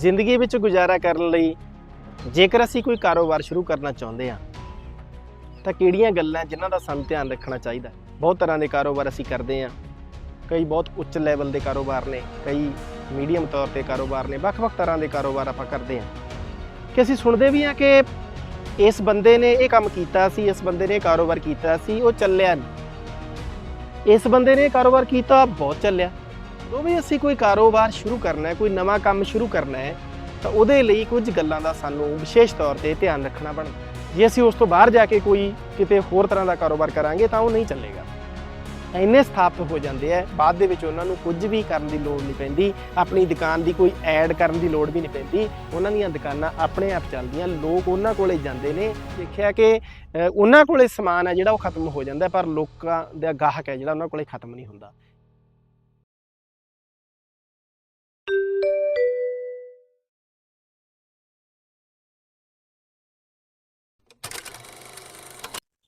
ਜ਼ਿੰਦਗੀ ਵਿੱਚ ਗੁਜ਼ਾਰਾ ਕਰਨ ਲਈ ਜੇਕਰ ਅਸੀਂ ਕੋਈ ਕਾਰੋਬਾਰ ਸ਼ੁਰੂ ਕਰਨਾ ਚਾਹੁੰਦੇ ਹਾਂ, ਤਾਂ ਕਿਹੜੀਆਂ ਗੱਲਾਂ ਜਿਨ੍ਹਾਂ ਦਾ ਸਾਨੂੰ ਧਿਆਨ ਰੱਖਣਾ ਚਾਹੀਦਾ? ਬਹੁਤ ਤਰ੍ਹਾਂ ਦੇ ਕਾਰੋਬਾਰ ਅਸੀਂ ਕਰਦੇ ਹਾਂ। ਕਈ ਬਹੁਤ ਉੱਚ ਲੈਵਲ ਦੇ ਕਾਰੋਬਾਰ ਨੇ, ਕਈ ਮੀਡੀਅਮ ਤੌਰ ਤੇ ਕਾਰੋਬਾਰ ਨੇ, ਵੱਖ-ਵੱਖ ਤਰ੍ਹਾਂ ਦੇ ਕਾਰੋਬਾਰ ਆਪਾਂ ਕਰਦੇ ਹਾਂ। ਕਿ ਅਸੀਂ ਸੁਣਦੇ ਵੀ ਹਾਂ ਕਿ ਇਸ ਬੰਦੇ ਨੇ ਇਹ ਕੰਮ ਕੀਤਾ ਸੀ, ਇਸ ਬੰਦੇ ਨੇ ਇਹ ਕਾਰੋਬਾਰ ਕੀਤਾ ਸੀ, ਉਹ ਚੱਲਿਆ ਨਹੀਂ। ਇਸ ਬੰਦੇ ਨੇ ਕਾਰੋਬਾਰ ਕੀਤਾ ਬਹੁਤ ਚੱਲਿਆ। ਜਦੋਂ ਵੀ ਅਸੀਂ ਕੋਈ ਕਾਰੋਬਾਰ ਸ਼ੁਰੂ ਕਰਨਾ ਹੈ ਕੋਈ ਨਵਾਂ ਕੰਮ ਸ਼ੁਰੂ ਕਰਨਾ ਹੈ ਤਾਂ ਉਹਦੇ ਲਈ ਕੁਝ ਗੱਲਾਂ ਦਾ ਸਾਨੂੰ ਵਿਸ਼ੇਸ਼ ਤੌਰ ਤੇ ਧਿਆਨ ਰੱਖਣਾ ਬਣਦਾ ਜੇ ਅਸੀਂ ਉਸ ਤੋਂ ਬਾਹਰ ਜਾ ਕੇ ਕੋਈ ਕਿਤੇ ਹੋਰ ਤਰ੍ਹਾਂ ਦਾ ਕਾਰੋਬਾਰ ਕਰਾਂਗੇ ਤਾਂ ਉਹ ਨਹੀਂ ਚੱਲੇਗਾ। ਇੰਨੇ ਸਥਾਪਿਤ ਹੋ ਜਾਂਦੇ ਆ ਬਾਅਦ ਦੇ ਵਿੱਚ ਉਹਨਾਂ ਨੂੰ ਕੁਝ ਵੀ ਕਰਨ ਦੀ ਲੋੜ ਨਹੀਂ ਪੈਂਦੀ ਆਪਣੀ ਦੁਕਾਨ ਦੀ ਕੋਈ ਐਡ ਕਰਨ ਦੀ ਲੋੜ ਵੀ ਨਹੀਂ ਪੈਂਦੀ। ਉਹਨਾਂ ਦੀਆਂ ਦੁਕਾਨਾਂ ਆਪਣੇ ਆਪ ਚੱਲਦੀਆਂ ਲੋਕ ਉਹਨਾਂ ਕੋਲੇ ਜਾਂਦੇ ਨੇ। ਦੇਖਿਆ ਕਿ ਅ, ਉਹਨਾਂ ਕੋਲੇ ਸਮਾਨ ਹੈ ਜਿਹੜਾ ਉਹ ਖਤਮ ਹੋ ਜਾਂਦਾ ਪਰ ਲੋਕਾਂ ਦਾ ਗਾਹਕ ਹੈ ਜਿਹੜਾ ਉਹਨਾਂ ਕੋਲੇ ਖਤਮ ਨਹੀਂ ਹੁੰਦਾ।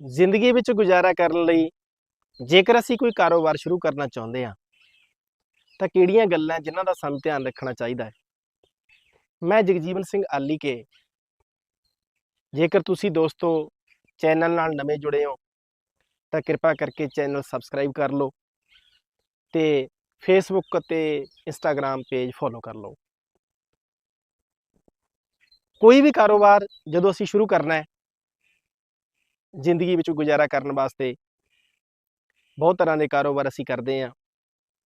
ਜ਼ਿੰਦਗੀ ਵਿੱਚ ਗੁਜ਼ਾਰਾ ਕਰਨ ਲਈ ਜੇਕਰ ਅਸੀਂ ਕੋਈ ਕਾਰੋਬਾਰ ਸ਼ੁਰੂ ਕਰਨਾ ਚਾਹੁੰਦੇ ਹਾਂ, ਤਾਂ ਕਿਹੜੀਆਂ ਗੱਲਾਂ ਜਿਨ੍ਹਾਂ ਦਾ ਸਾਨੂੰ ਧਿਆਨ ਰੱਖਣਾ ਚਾਹੀਦਾ ਹੈ? ਮੈਂ ਜਗਜੀਵਨ ਸਿੰਘ ਆਲੀ ਕੇ ਜੇਕਰ ਤੁਸੀਂ ਦੋਸਤੋ ਚੈਨਲ ਨਾਲ ਨਵੇਂ ਜੁੜੇ ਹੋ, ਤਾਂ ਕਿਰਪਾ ਕਰਕੇ ਚੈਨਲ ਸਬਸਕ੍ਰਾਈਬ ਕਰ ਲਓ ਤੇ ਫੇਸਬੁੱਕ ਅਤੇ ਇੰਸਟਾਗ੍ਰam ਪੇਜ ਫੋਲੋ ਕਰ ਲਓ। ਕੋਈ ਵੀ ਕਾਰੋਬਾਰ ਜਦੋਂ ਅਸੀਂ ਸ਼ੁਰੂ ਕਰਨਾ ਹੈ ਜ਼ਿੰਦਗੀ ਵਿੱਚ ਗੁਜ਼ਾਰਾ ਕਰਨ ਵਾਸਤੇ ਬਹੁਤ ਤਰ੍ਹਾਂ ਦੇ ਕਾਰੋਬਾਰ ਅਸੀਂ ਕਰਦੇ ਹਾਂ।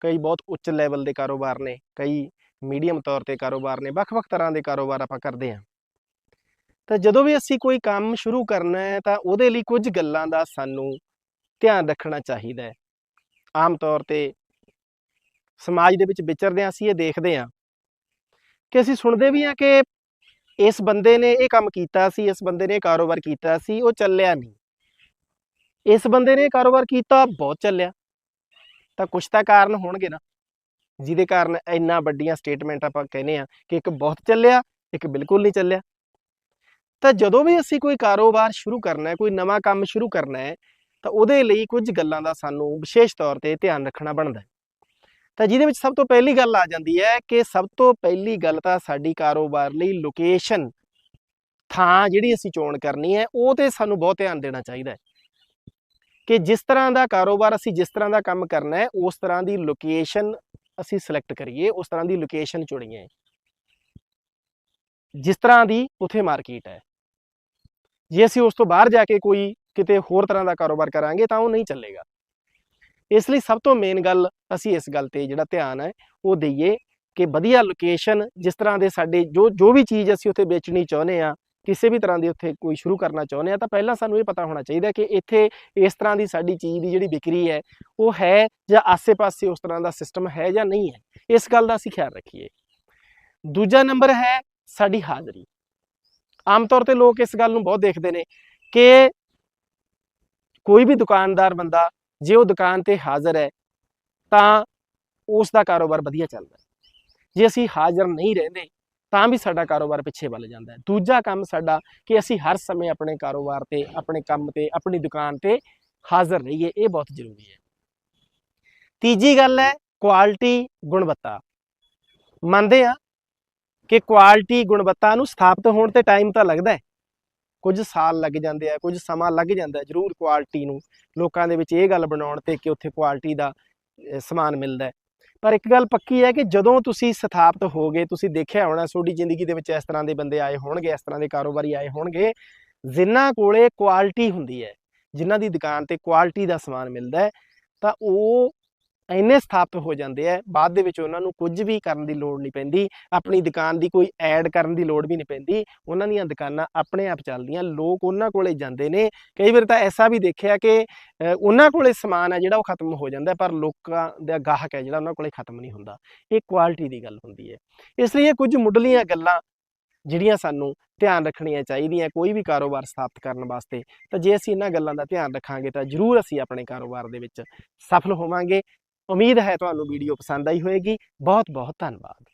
ਕਈ ਬਹੁਤ ਉੱਚ ਲੈਵਲ ਦੇ ਕਾਰੋਬਾਰ ਨੇ, ਕਈ ਮੀਡੀਅਮ ਤੌਰ ਤੇ ਕਾਰੋਬਾਰ ਨੇ, ਵੱਖ-ਵੱਖ ਤਰ੍ਹਾਂ ਦੇ ਕਾਰੋਬਾਰ ਆਪਾਂ ਕਰਦੇ ਹਾਂ। ਤਾਂ ਜਦੋਂ ਵੀ ਅਸੀਂ ਕੋਈ ਕੰਮ ਸ਼ੁਰੂ ਕਰਨਾ ਹੈ, ਤਾਂ ਉਹਦੇ ਲਈ ਕੁਝ ਗੱਲਾਂ ਦਾ ਸਾਨੂੰ ਧਿਆਨ ਰੱਖਣਾ ਚਾਹੀਦਾ ਹੈ। ਆਮ ਤੌਰ ਤੇ ਸਮਾਜ ਦੇ ਵਿੱਚ ਵਿਚਰਦੇ ਹਾਂ, ਅਸੀਂ ਇਹ ਦੇਖਦੇ ਹਾਂ ਕਿ ਅਸੀਂ ਸੁਣਦੇ ਵੀ ਹਾਂ ਕਿ ਇਸ ਬੰਦੇ ਨੇ ਇਹ ਕੰਮ ਕੀਤਾ ਸੀ, ਇਸ ਬੰਦੇ ਨੇ ਇਹ ਕਾਰੋਬਾਰ ਕੀਤਾ ਸੀ, ਉਹ ਚੱਲਿਆ ਨਹੀਂ। ਇਸ ਬੰਦੇ ਨੇ ਕਾਰੋਬਾਰ ਕੀਤਾ, ਬਹੁਤ ਚੱਲਿਆ। ਤਾਂ ਕੁਛ ਤਾਂ ਕਾਰਨ ਹੋਣਗੇ ਨਾ। ਜਿਹਦੇ ਕਾਰਨ ਇੰਨਾ ਵੱਡੀਆਂ ਸਟੇਟਮੈਂਟ ਆਪਾਂ ਕਹਿੰਦੇ ਆ ਕਿ ਇੱਕ ਬਹੁਤ ਚੱਲਿਆ, ਇੱਕ ਬਿਲਕੁਲ ਨਹੀਂ ਚੱਲਿਆ। ਤਾਂ ਜਦੋਂ ਵੀ ਅਸੀਂ ਕੋਈ ਕਾਰੋਬਾਰ ਸ਼ੁਰੂ ਕਰਨਾ ਹੈ, ਕੋਈ ਨਵਾਂ ਕੰਮ ਸ਼ੁਰੂ ਕਰਨਾ ਹੈ, ਤਾਂ ਉਹਦੇ ਲਈ ਕੁਝ ਗੱਲਾਂ ਦਾ ਸਾਨੂੰ ਵਿਸ਼ੇਸ਼ ਤੌਰ ਤੇ ਧਿਆਨ ਰੱਖਣਾ ਬਣਦਾ ਹੈ। ਤਾਂ ਜਿਹਦੇ ਵਿੱਚ ਸਭ ਤੋਂ ਪਹਿਲੀ ਗੱਲ ਆ ਜਾਂਦੀ ਹੈ ਕਿ ਸਭ ਤੋਂ ਪਹਿਲੀ ਗੱਲ ਤਾਂ ਸਾਡੀ ਕਾਰੋਬਾਰ ਲਈ ਲੋਕੇਸ਼ਨ ਥਾਂ ਜਿਹੜੀ ਅਸੀਂ ਚੋਣ ਕਰਨੀ ਹੈ, ਉਹ ਤੇ ਸਾਨੂੰ ਬਹੁਤ ਧਿਆਨ ਦੇਣਾ ਚਾਹੀਦਾ ਹੈ। ਕਿ ਜਿਸ ਤਰ੍ਹਾਂ ਦਾ ਕਾਰੋਬਾਰ ਅਸੀਂ ਜਿਸ ਤਰ੍ਹਾਂ ਦਾ ਕੰਮ ਕਰਨਾ ਹੈ, ਉਸ ਤਰ੍ਹਾਂ ਦੀ ਲੋਕੇਸ਼ਨ ਅਸੀਂ ਸਿਲੈਕਟ ਕਰੀਏ, ਉਸ ਤਰ੍ਹਾਂ ਦੀ ਲੋਕੇਸ਼ਨ ਚੁਣੀਏ। ਜਿਸ ਤਰ੍ਹਾਂ ਦੀ ਉਥੇ ਮਾਰਕੀਟ ਹੈ। ਜੇ ਅਸੀਂ ਉਸ ਤੋਂ ਬਾਹਰ ਜਾ ਕੇ ਕੋਈ ਕਿਤੇ ਹੋਰ ਤਰ੍ਹਾਂ ਦਾ ਕਾਰੋਬਾਰ ਕਰਾਂਗੇ ਤਾਂ ਉਹ ਨਹੀਂ ਚੱਲੇਗਾ। ਇਸ ਲਈ ਸਭ ਤੋਂ ਮੇਨ ਗੱਲ ਅਸੀਂ ਇਸ ਗੱਲ ਤੇ ਜਿਹੜਾ ਧਿਆਨ ਹੈ, ਉਹ ਦਈਏ ਕਿ ਵਧੀਆ ਲੋਕੇਸ਼ਨ ਜਿਸ ਤਰ੍ਹਾਂ ਦੇ ਸਾਡੇ ਜੋ ਜੋ ਵੀ ਚੀਜ਼ ਅਸੀਂ ਉੱਥੇ ਵੇਚਣੀ ਚਾਹੁੰਦੇ ਆ ਕਿਸੇ ਵੀ ਤਰ੍ਹਾਂ ਦੀ ਉੱਥੇ ਕੋਈ ਸ਼ੁਰੂ ਕਰਨਾ ਚਾਹੁੰਦੇ ਆ ਤਾਂ ਪਹਿਲਾਂ ਸਾਨੂੰ ਇਹ ਪਤਾ ਹੋਣਾ ਚਾਹੀਦਾ ਕਿ ਇੱਥੇ ਇਸ ਤਰ੍ਹਾਂ ਦੀ ਸਾਡੀ ਚੀਜ਼ ਦੀ ਜਿਹੜੀ ਵਿਕਰੀ ਹੈ, ਉਹ ਹੈ ਜਾਂ ਆਸੇ-ਪਾਸੇ ਉਸ ਤਰ੍ਹਾਂ ਦਾ ਸਿਸਟਮ ਹੈ ਜਾਂ ਨਹੀਂ ਹੈ। ਇਸ ਗੱਲ ਦਾ ਅਸੀਂ ਖਿਆਲ ਰੱਖੀਏ। ਦੂਜਾ ਨੰਬਰ ਹੈ ਸਾਡੀ ਹਾਜ਼ਰੀ। ਆਮ ਤੌਰ ਤੇ ਲੋਕ ਇਸ ਗੱਲ ਨੂੰ ਬਹੁਤ ਦੇਖਦੇ ਨੇ ਕਿ ਕੋਈ ਵੀ ਦੁਕਾਨਦਾਰ ਬੰਦਾ ਜੇ ਉਹ ਦੁਕਾਨ ਤੇ ਹਾਜ਼ਰ ਹੈ, ਤਾਂ ਉਸ ਦਾ ਕਾਰੋਬਾਰ ਵਧੀਆ ਚੱਲਦਾ ਹੈ। ਜੇ ਅਸੀਂ ਹਾਜ਼ਰ ਨਹੀਂ ਰਹਿੰਦੇ, ਤਾਂ ਵੀ ਸਾਡਾ ਕਾਰੋਬਾਰ ਪਿੱਛੇ ਵੱਲ ਜਾਂਦਾ ਹੈ। ਦੂਜਾ ਕੰਮ ਸਾਡਾ ਕਿ ਅਸੀਂ ਹਰ ਸਮੇਂ ਆਪਣੇ ਕਾਰੋਬਾਰ ਤੇ, ਆਪਣੇ ਕੰਮ ਤੇ, ਆਪਣੀ ਦੁਕਾਨ ਤੇ ਹਾਜ਼ਰ ਰਹੀਏ, ਇਹ ਬਹੁਤ ਜ਼ਰੂਰੀ ਹੈ। ਤੀਜੀ ਗੱਲ ਹੈ ਕੁਆਲਿਟੀ ਗੁਣਵੱਤਾ। ਮੰਨਦੇ ਆ ਕਿ ਕੁਆਲਿਟੀ ਗੁਣਵੱਤਾ ਨੂੰ ਸਥਾਪਿਤ ਹੋਣ ਤੇ ਟਾਈਮ ਤਾਂ ਲੱਗਦਾ ਹੈ। ਕੁਝ ਸਾਲ ਲੱਗ ਜਾਂਦੇ ਆ, ਕੁਝ ਸਮਾਂ ਲੱਗ ਜਾਂਦਾ ਜ਼ਰੂਰ ਕੁਆਲਿਟੀ ਨੂੰ ਲੋਕਾਂ ਦੇ ਵਿੱਚ ਇਹ ਗੱਲ ਬਣਾਉਣ ਤੇ ਕਿ ਉੱਥੇ ਕੁਆਲਿਟੀ ਦਾ ਸਮਾਨ ਮਿਲਦਾ ਹੈ। ਪਰ ਇੱਕ ਗੱਲ ਪੱਕੀ ਹੈ ਕਿ ਜਦੋਂ ਤੁਸੀਂ ਸਥਾਪਿਤ ਹੋਗੇ ਤੁਸੀਂ ਦੇਖਿਆ ਹੋਣਾ, ਤੁਹਾਡੀ ਜ਼ਿੰਦਗੀ ਦੇ ਵਿੱਚ ਇਸ ਤਰ੍ਹਾਂ ਦੇ ਬੰਦੇ ਆਏ ਹੋਣਗੇ, ਇਸ ਤਰ੍ਹਾਂ ਦੇ ਕਾਰੋਬਾਰੀ ਆਏ ਹੋਣਗੇ, ਜਿਨ੍ਹਾਂ ਕੋਲੇ ਕੁਆਲਿਟੀ ਹੁੰਦੀ ਹੈ, ਜਿਨ੍ਹਾਂ ਦੀ ਦੁਕਾਨ ਤੇ ਕੁਆਲਿਟੀ ਦਾ ਸਮਾਨ ਮਿਲਦਾ ਹੈ, ਤਾਂ ਉਹ ਇੰਨੇ ਸਥਾਪਿਤ ਹੋ ਜਾਂਦੇ ਆ, ਬਾਅਦ ਦੇ ਵਿੱਚ ਉਹਨਾਂ ਨੂੰ ਕੁਝ ਵੀ ਕਰਨ ਦੀ ਲੋੜ ਨਹੀਂ ਪੈਂਦੀ, ਆਪਣੀ ਦੁਕਾਨ ਦੀ ਕੋਈ ਐਡ ਕਰਨ ਦੀ ਲੋੜ ਵੀ ਨਹੀਂ ਪੈਂਦੀ, ਉਹਨਾਂ ਦੀਆਂ ਦੁਕਾਨਾਂ ਆਪਣੇ ਆਪ ਚੱਲਦੀਆਂ, ਲੋਕ ਉਹਨਾਂ ਕੋਲੇ ਜਾਂਦੇ ਨੇ। ਕਈ ਵਾਰ ਤਾਂ ਐਸਾ ਵੀ ਦੇਖਿਆ ਕਿ ਉਹਨਾਂ ਕੋਲੇ ਸਮਾਨ ਹੈ ਜਿਹੜਾ ਉਹ ਖਤਮ ਹੋ ਜਾਂਦਾ ਪਰ ਲੋਕਾਂ ਦਾ ਗਾਹਕ ਹੈ ਜਿਹੜਾ ਉਹਨਾਂ ਕੋਲੇ ਖਤਮ ਨਹੀਂ ਹੁੰਦਾ। ਇਹ ਕੁਆਲਿਟੀ ਦੀ ਗੱਲ ਹੁੰਦੀ ਹੈ। ਇਸ ਲਈ ਇਹ ਕੁਝ ਮੁੱਢਲੀਆਂ ਗੱਲਾਂ ਜਿਹੜੀਆਂ ਸਾਨੂੰ ਧਿਆਨ ਰੱਖਣੀਆਂ ਚਾਹੀਦੀਆਂ, ਕੋਈ ਵੀ ਕਾਰੋਬਾਰ ਸਥਾਪਿਤ ਕਰਨ ਵਾਸਤੇ। ਤਾਂ ਜੇ ਅਸੀਂ ਇਹਨਾਂ ਗੱਲਾਂ ਦਾ ਧਿਆਨ ਰੱਖਾਂਗੇ ਤਾਂ ਜ਼ਰੂਰ ਅਸੀਂ ਆਪਣੇ ਕਾਰੋਬਾਰ ਦੇ ਵਿੱਚ ਸਫਲ ਹੋਵਾਂਗੇ। ਉਮੀਦ ਹੈ ਤੁਹਾਨੂੰ ਵੀਡੀਓ ਪਸੰਦ ਆਈ ਹੋਵੇਗੀ ਬਹੁਤ ਬਹੁਤ ਧੰਨਵਾਦ।